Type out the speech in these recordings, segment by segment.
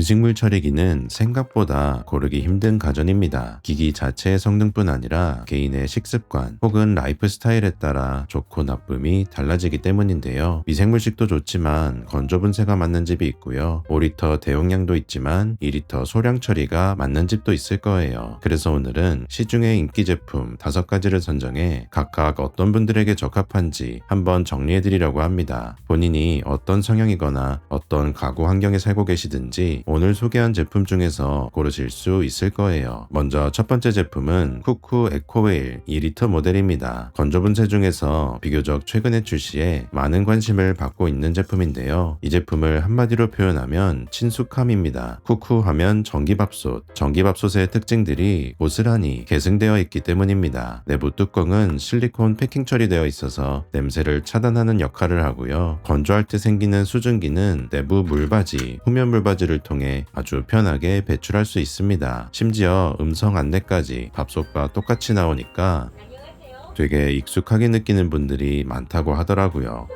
음식물 처리기는 생각보다 고르기 힘든 가전입니다. 기기 자체의 성능뿐 아니라 개인의 식습관 혹은 라이프 스타일에 따라 좋고 나쁨이 달라지기 때문인데요. 미생물식도 좋지만 건조 분쇄가 맞는 집이 있고요. 5리터 대용량도 있지만 2리터 소량 처리가 맞는 집도 있을 거예요. 그래서 오늘은 시중의 인기 제품 5가지를 선정해 각각 어떤 분들에게 적합한지 한번 정리해 드리려고 합니다. 본인이 어떤 성향이거나 어떤 가구 환경에 살고 계시든지 오늘 소개한 제품 중에서 고르실 수 있을 거예요. 먼저 첫 번째 제품은 쿠쿠 에코웨일 2리터 모델입니다. 건조 분쇄 중에서 비교적 최근에 출시해 많은 관심을 받고 있는 제품인데요. 이 제품을 한마디로 표현하면 친숙함입니다. 쿠쿠 하면 전기밥솥, 전기밥솥의 특징들이 고스란히 계승되어 있기 때문입니다. 내부 뚜껑은 실리콘 패킹 처리되어 있어서 냄새를 차단하는 역할을 하고요. 건조할 때 생기는 수증기는 내부 물바지, 후면 물바지를 통해 아주 편하게 배출할 수 있습니다. 심지어 음성 안내까지 밥솥과 똑같이 나오니까 되게 익숙하게 느끼는 분들이 많다고 하더라고요.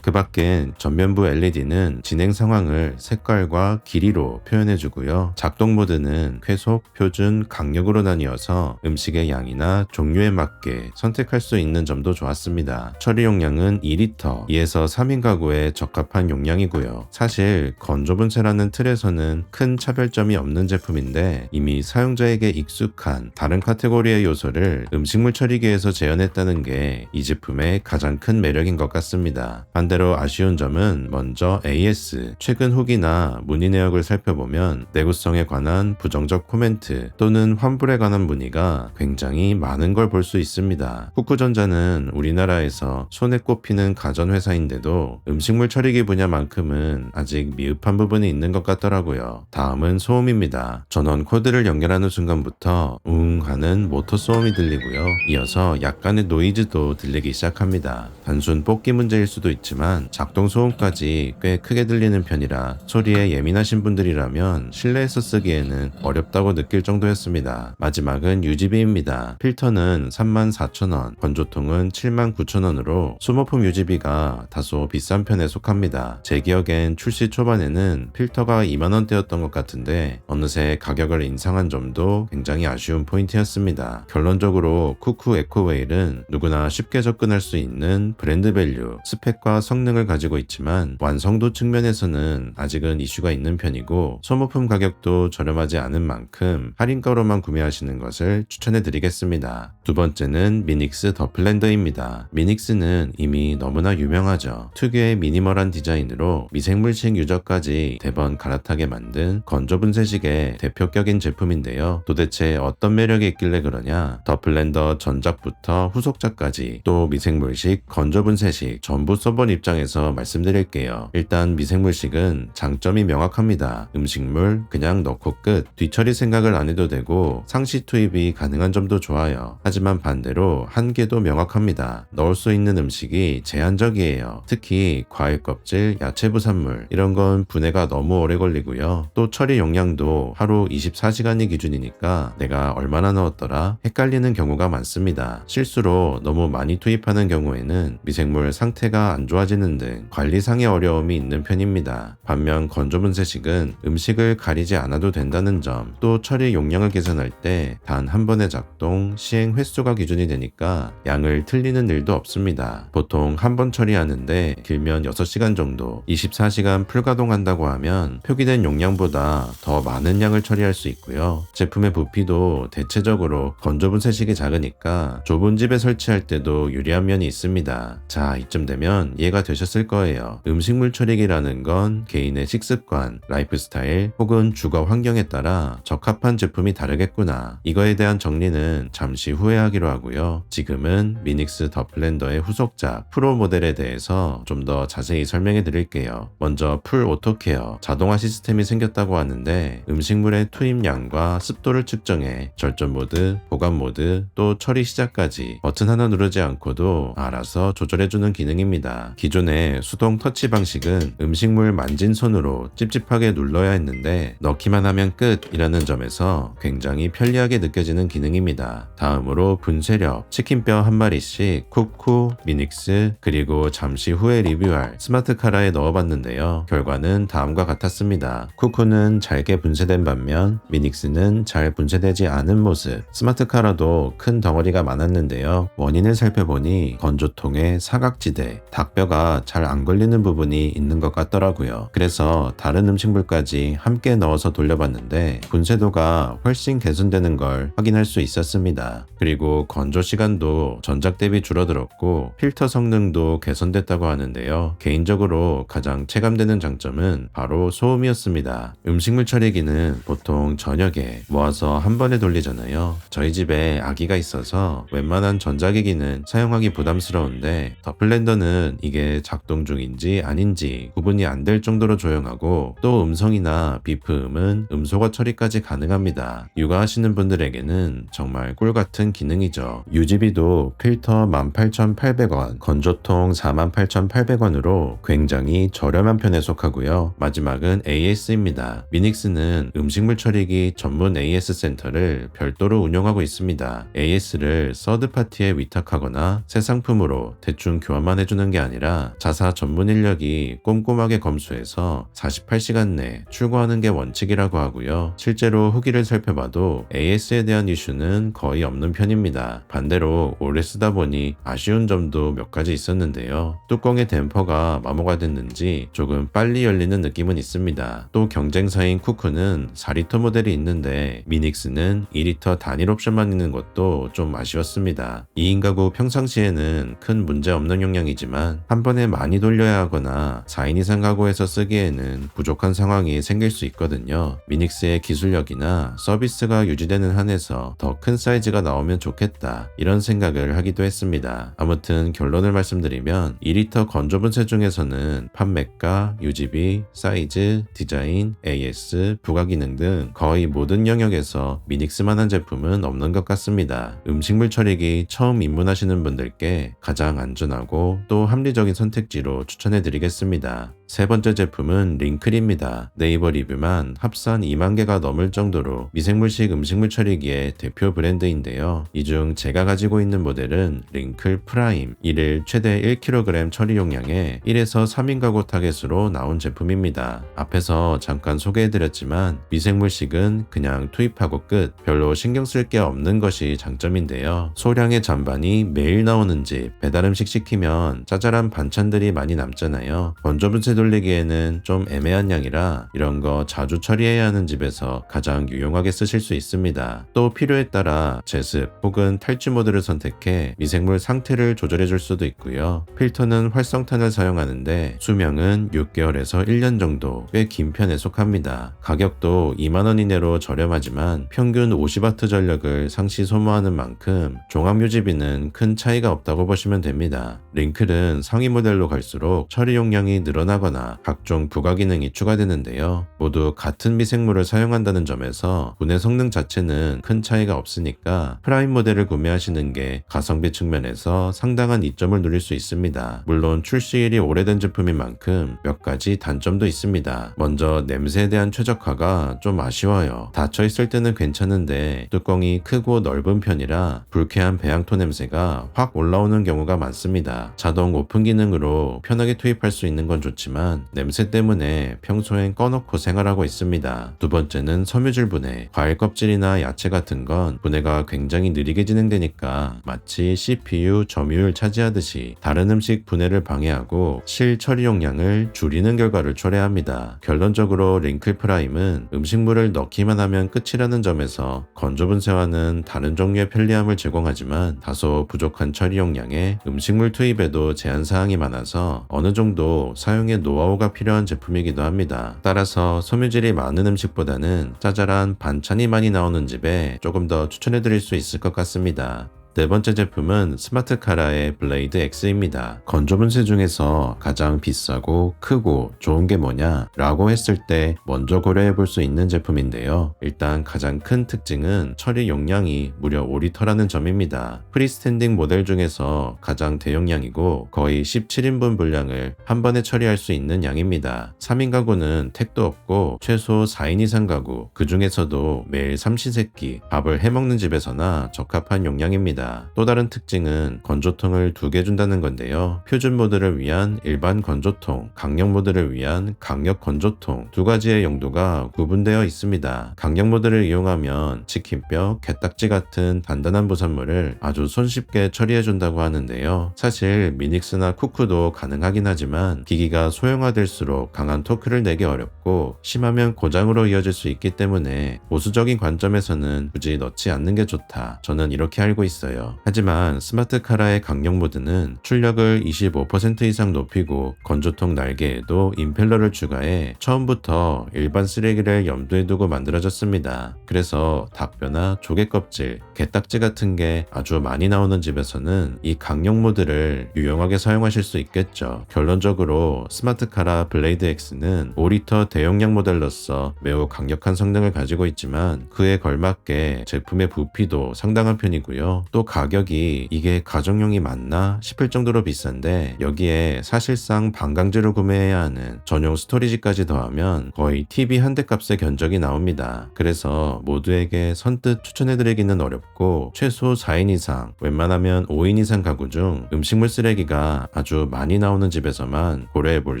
그 밖엔 전면부 LED는 진행 상황을 색깔과 길이로 표현해주고요. 작동 모드는 쾌속, 표준, 강력으로 나뉘어서 음식의 양이나 종류에 맞게 선택할 수 있는 점도 좋았습니다. 처리 용량은 2리터, 2에서 3인 가구에 적합한 용량이고요. 사실 건조 분쇄라는 틀에서는 큰 차별점이 없는 제품인데 이미 사용자에게 익숙한 다른 카테고리의 요소를 음식물 처리기에서 재현했다는 게 이 제품의 가장 큰 매력인 것 같습니다. 반대 로 아쉬운 점은 먼저 AS 최근 후기나 문의 내역을 살펴보면 내구성에 관한 부정적 코멘트 또는 환불에 관한 문의가 굉장히 많은 걸 볼 수 있습니다. 쿠쿠전자는 우리나라에서 손에 꼽히는 가전회사인데도 음식물 처리기 분야만큼은 아직 미흡한 부분이 있는 것 같더라고요. 다음은 소음입니다. 전원 코드를 연결하는 순간부터 웅 하는 모터 소음이 들리고요. 이어서 약간의 노이즈도 들리기 시작합니다. 단순 뽑기 문제일 수도 있지만 작동 소음까지 꽤 크게 들리는 편이라 소리에 예민하신 분들이라면 실내에서 쓰기에는 어렵다고 느낄 정도였습니다. 마지막은 유지비입니다. 필터는 34,000원, 건조통은 79,000원으로 소모품 유지비가 다소 비싼 편에 속합니다. 제 기억엔 출시 초반에는 필터가 2만원대였던 것 같은데 어느새 가격을 인상한 점도 굉장히 아쉬운 포인트였습니다. 결론적으로 쿠쿠 에코웨일은 누구나 쉽게 접근할 수 있는 브랜드 밸류, 스펙과 성 능을 가지고 있지만 완성도 측면에서는 아직은 이슈가 있는 편이고 소모품 가격도 저렴하지 않은 만큼 할인가로만 구매하시는 것을 추천해 드리겠습니다. 두 번째는 미닉스 더 플랜더입니다. 미닉스는 이미 너무나 유명하죠. 특유의 미니멀한 디자인으로 미생물식 유저까지 대번 갈아타게 만든 건조 분쇄식의 대표격인 제품인데요. 도대체 어떤 매력이 있길래 그러냐? 더 플랜더 전작부터 후속작까지 또 미생물식, 건조 분쇄식 전부 써본 입 장에서 말씀드릴게요. 일단 미생물식은 장점이 명확합니다. 음식물 그냥 넣고 끝. 뒤처리 생각을 안 해도 되고 상시 투입이 가능한 점도 좋아요. 하지만 반대로 한계도 명확합니다. 넣을 수 있는 음식이 제한적이에요. 특히 과일 껍질, 야채 부산물 이런 건 분해가 너무 오래 걸리고요. 또 처리 용량도 하루 24시간이 기준이니까 내가 얼마나 넣었더라 헷갈리는 경우가 많습니다. 실수로 너무 많이 투입하는 경우에는 미생물 상태가 안 좋아지 는등 관리상의 어려움이 있는 편입니다. 반면 건조 분쇄식은 음식을 가리지 않아도 된다는 점, 또 처리 용량을 계산할 때 단 한 번의 작동, 시행 횟수가 기준이 되니까 양을 틀리는 일도 없습니다. 보통 한 번 처리하는데 길면 6시간 정도, 24시간 풀가동한다고 하면 표기된 용량보다 더 많은 양을 처리할 수 있고요. 제품의 부피도 대체적으로 건조 분쇄식이 작으니까 좁은 집에 설치할 때도 유리한 면이 있습니다. 자, 이쯤 되면 되셨을 거예요. 음식물 처리기라는 건 개인의 식습관, 라이프 스타일 혹은 주거 환경에 따라 적합한 제품이 다르겠구나. 이거에 대한 정리는 잠시 후에 하기로 하고요. 지금은 미닉스 더 플랜더의 후속작 프로 모델에 대해서 좀 더 자세히 설명해 드릴게요. 먼저 풀 오토케어 자동화 시스템이 생겼다고 하는데 음식물의 투입량과 습도를 측정해 절전 모드, 보관 모드, 또 처리 시작까지 버튼 하나 누르지 않고도 알아서 조절해 주는 기능입니다. 기존의 수동 터치 방식은 음식물 만진 손으로 찝찝하게 눌러야 했는데 넣기만 하면 끝이라는 점에서 굉장히 편리하게 느껴지는 기능입니다. 다음으로 분쇄력, 치킨뼈 한 마리씩 쿠쿠, 미닉스, 그리고 잠시 후에 리뷰할 스마트 카라에 넣어봤는데요. 결과는 다음과 같았습니다. 쿠쿠는 잘게 분쇄된 반면 미닉스는 잘 분쇄되지 않은 모습. 스마트 카라도 큰 덩어리가 많았는데요. 원인을 살펴보니 건조통의 사각지대, 닭뼈가 잘 안 걸리는 부분이 있는 것 같더라고요. 그래서 다른 음식물까지 함께 넣어서 돌려봤는데 분쇄도가 훨씬 개선되는 걸 확인할 수 있었습니다. 그리고 건조 시간도 전작 대비 줄어들었고 필터 성능도 개선됐다고 하는데요. 개인적으로 가장 체감되는 장점은 바로 소음이었습니다. 음식물 처리기는 보통 저녁에 모아서 한 번에 돌리잖아요. 저희 집에 아기가 있어서 웬만한 전자기기는 사용하기 부담스러운데 더 플랜더는 이게 작동 중인지 아닌지 구분이 안 될 정도로 조용하고 또 음성이나 비프음은 음소거 처리까지 가능합니다. 육아하시는 분들에게는 정말 꿀 같은 기능이죠. 유지비도 필터 18,800원, 건조통 48,800원으로 굉장히 저렴한 편에 속하고요. 마지막은 AS입니다. 미닉스는 음식물 처리기 전문 AS 센터를 별도로 운영하고 있습니다. AS를 서드파티에 위탁하거나 새 상품으로 대충 교환만 해주는 게 아니라 자사 전문 인력이 꼼꼼하게 검수해서 48시간 내 출고하는 게 원칙이라고 하고요. 실제로 후기를 살펴봐도 AS에 대한 이슈는 거의 없는 편입니다. 반대로 오래 쓰다 보니 아쉬운 점도 몇 가지 있었는데요. 뚜껑의 댐퍼가 마모가 됐는지 조금 빨리 열리는 느낌은 있습니다. 또 경쟁사인 쿠쿠는 4리터 모델이 있는데 미닉스는 2리터 단일 옵션만 있는 것도 좀 아쉬웠습니다. 2인 가구 평상시에는 큰 문제 없는 용량이지만 한 번에 많이 돌려야 하거나 4인 이상 가구에서 쓰기에는 부족한 상황이 생길 수 있거든요. 미닉스의 기술력이나 서비스가 유지되는 한에서 더 큰 사이즈가 나오면 좋겠다 이런 생각을 하기도 했습니다. 아무튼 결론을 말씀드리면 2리터 건조 분쇄 중에서는 판매가, 유지비, 사이즈, 디자인, AS, 부가 기능 등 거의 모든 영역에서 미닉스만한 제품은 없는 것 같습니다. 음식물 처리기 처음 입문하시는 분들께 가장 안전하고 또 합리적인 선택지로 추천해 드리겠습니다. 세 번째 제품은 링클입니다. 네이버 리뷰만 합산 2만 개가 넘을 정도로 미생물식 음식물 처리기의 대표 브랜드인데요. 이 중 제가 가지고 있는 모델은 링클 프라임 1일 최대 1kg 처리 용량의 1에서 3인 가구 타겟으로 나온 제품입니다. 앞에서 잠깐 소개해드렸지만 미생물식은 그냥 투입하고 끝 별로 신경 쓸 게 없는 것이 장점인데요. 소량의 잔반이 매일 나오는 집 배달 음식 시키면 짜잘한 반찬들이 많이 남잖아요. 건조 분쇄 돌리기에는 좀 애매한 양이라 이런 거 자주 처리해야 하는 집에서 가장 유용하게 쓰실 수 있습니다. 또 필요에 따라 제습 혹은 탈취 모드를 선택해 미생물 상태를 조절해 줄 수도 있고요. 필터는 활성탄을 사용하는데 수명은 6개월에서 1년 정도 꽤 긴 편에 속합니다. 가격도 2만원 이내로 저렴하지만 평균 50W 전력을 상시 소모하는 만큼 종합 유지비는 큰 차이가 없다고 보시면 됩니다. 링클은 상위 모델로 갈수록 처리 용량이 늘어나거나 각종 부가 기능이 추가되는데요. 모두 같은 미생물을 사용한다는 점에서 분해 성능 자체는 큰 차이가 없으니까 프라임 모델을 구매하시는 게 가성비 측면에서 상당한 이점을 누릴 수 있습니다. 물론 출시일이 오래된 제품인 만큼 몇 가지 단점도 있습니다. 먼저 냄새에 대한 최적화가 좀 아쉬워요. 닫혀 있을 때는 괜찮은데 뚜껑이 크고 넓은 편이라 불쾌한 배양토 냄새가 확 올라오는 경우가 많습니다. 자동 오픈 기능으로 편하게 투입할 수 있는 건 좋지만 냄새 때문에 평소엔 꺼놓고 생활하고 있습니다. 두 번째는 섬유질 분해. 과일 껍질이나 야채 같은 건 분해가 굉장히 느리게 진행되니까 마치 CPU 점유율 차지하듯이 다른 음식 분해를 방해하고 실 처리 용량을 줄이는 결과를 초래합니다. 결론적으로 링클 프라임은 음식물을 넣기만 하면 끝이라는 점에서 건조 분쇄와는 다른 종류의 편리함을 제공하지만 다소 부족한 처리 용량에 음식물 투입에도 제한 사항이 많아서 어느 정도 사용의 노하우가 필요한 제품이기도 합니다. 따라서 섬유질이 많은 음식보다는 짜잘한 반찬이 많이 나오는 집에 조금 더 추천해 드릴 수 있을 것 같습니다. 네 번째 제품은 스마트 카라의 블레이드 X입니다. 건조 분쇄 중에서 가장 비싸고 크고 좋은 게 뭐냐? 라고 했을 때 먼저 고려해 볼 수 있는 제품인데요. 일단 가장 큰 특징은 처리 용량이 무려 5리터라는 점입니다. 프리스탠딩 모델 중에서 가장 대용량이고 거의 17인분 분량을 한 번에 처리할 수 있는 양입니다. 3인 가구는 택도 없고 최소 4인 이상 가구, 그 중에서도 매일 삼시세끼 밥을 해먹는 집에서나 적합한 용량입니다. 또 다른 특징은 건조통을 두 개 준다는 건데요. 표준 모드를 위한 일반 건조통, 강력 모드를 위한 강력 건조통 두 가지의 용도가 구분되어 있습니다. 강력 모드를 이용하면 치킨뼈, 게딱지 같은 단단한 부산물을 아주 손쉽게 처리해 준다고 하는데요. 사실 미닉스나 쿠쿠도 가능하긴 하지만 기기가 소형화될수록 강한 토크를 내기 어렵고 심하면 고장으로 이어질 수 있기 때문에 보수적인 관점에서는 굳이 넣지 않는 게 좋다. 저는 이렇게 알고 있어요. 하지만 스마트 카라의 강력 모드는 출력을 25% 이상 높이고 건조통 날개에도 임펠러를 추가해 처음부터 일반 쓰레기를 염두에 두고 만들어졌습니다. 그래서 닭뼈나 조개 껍질, 게딱지 같은 게 아주 많이 나오는 집에서는 이 강력 모드를 유용하게 사용하실 수 있겠죠. 결론적으로 스마트 카라 블레이드 X는 5리터 대용량 모델로서 매우 강력한 성능을 가지고 있지만 그에 걸맞게 제품의 부피도 상당한 편이고요. 또 가격이 이게 가정용이 맞나 싶을 정도로 비싼데 여기에 사실상 반강제로 구매해야 하는 전용 스토리지까지 더하면 거의 TV 한 대 값의 견적이 나옵니다. 그래서 모두에게 선뜻 추천해드리기는 어렵고 최소 4인 이상, 웬만하면 5인 이상 가구 중 음식물 쓰레기가 아주 많이 나오는 집에서만 고려해 볼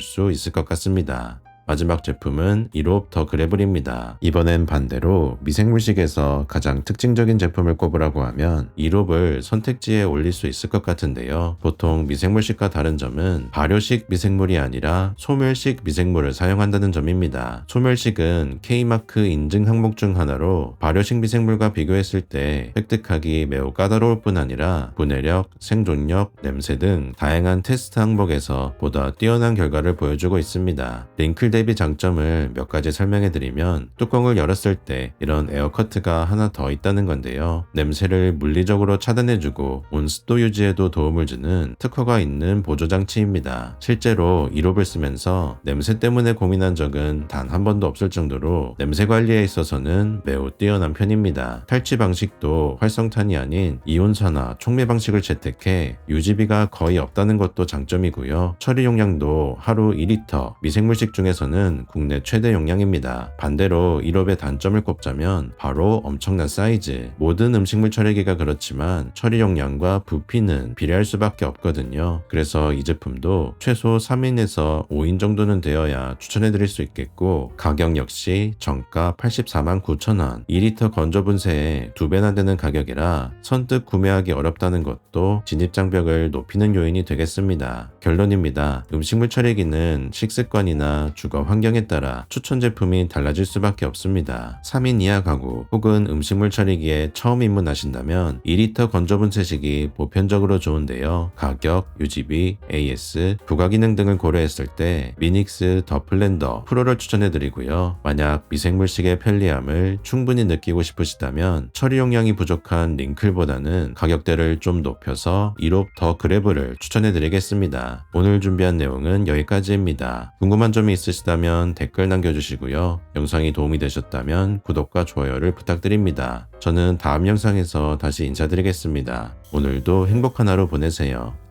수 있을 것 같습니다. 마지막 제품은 이롭 더 그래블입니다. 이번엔 반대로 미생물식에서 가장 특징적인 제품을 꼽으라고 하면 이롭을 선택지에 올릴 수 있을 것 같은데요. 보통 미생물식과 다른 점은 발효식 미생물이 아니라 소멸식 미생물을 사용한다는 점입니다. 소멸식은 K마크 인증 항목 중 하나로 발효식 미생물과 비교했을 때 획득하기 매우 까다로울 뿐 아니라 분해력, 생존력, 냄새 등 다양한 테스트 항목에서 보다 뛰어난 결과를 보여주고 있습니다. 링클 대비 장점을 몇 가지 설명해 드리면 뚜껑을 열었을 때 이런 에어커트가 하나 더 있다는 건데요. 냄새를 물리적으로 차단해주고 온습도 유지에도 도움을 주는 특허가 있는 보조장치입니다. 실제로 이롭을 쓰면서 냄새 때문에 고민한 적은 단 한 번도 없을 정도로 냄새 관리에 있어서는 매우 뛰어난 편입니다. 탈취 방식도 활성탄이 아닌 이온산화 촉매 방식을 채택해 유지비가 거의 없다는 것도 장점이고요. 처리 용량도 하루 2리터, 미생물식 중에서 는 국내 최대 용량입니다. 반대로 이롭의 단점을 꼽자면 바로 엄청난 사이즈. 모든 음식물 처리기가 그렇지만 처리 용량과 부피는 비례할 수밖에 없거든요. 그래서 이 제품도 최소 3인에서 5인 정도는 되어야 추천해드릴 수 있겠고 가격 역시 정가 84만 9천원 2리터 건조 분쇄에 두 배나 되는 가격이라 선뜻 구매하기 어렵다는 것도 진입장벽을 높이는 요인이 되겠습니다. 결론입니다. 음식물 처리기는 식습관이나 주거 환경에 따라 추천 제품이 달라질 수밖에 없습니다. 3인 이하 가구 혹은 음식물 처리기에 처음 입문하신다면 2리터 건조 분쇄식이 보편적으로 좋은데요. 가격, 유지비, AS, 부가 기능 등을 고려했을 때 미닉스 더 플랜더 프로를 추천해드리고요. 만약 미생물식의 편리함을 충분히 느끼고 싶으시다면 처리 용량이 부족한 링클보다는 가격대를 좀 높여서 1롭 더 그래브를 추천해드리겠습니다. 오늘 준비한 내용은 여기까지입니다. 궁금한 점이 있으 시다면 댓글 남겨주시고요. 영상이 도움이 되셨다면 구독과 좋아요를 부탁드립니다. 저는 다음 영상에서 다시 인사드리겠습니다. 오늘도 행복한 하루 보내세요.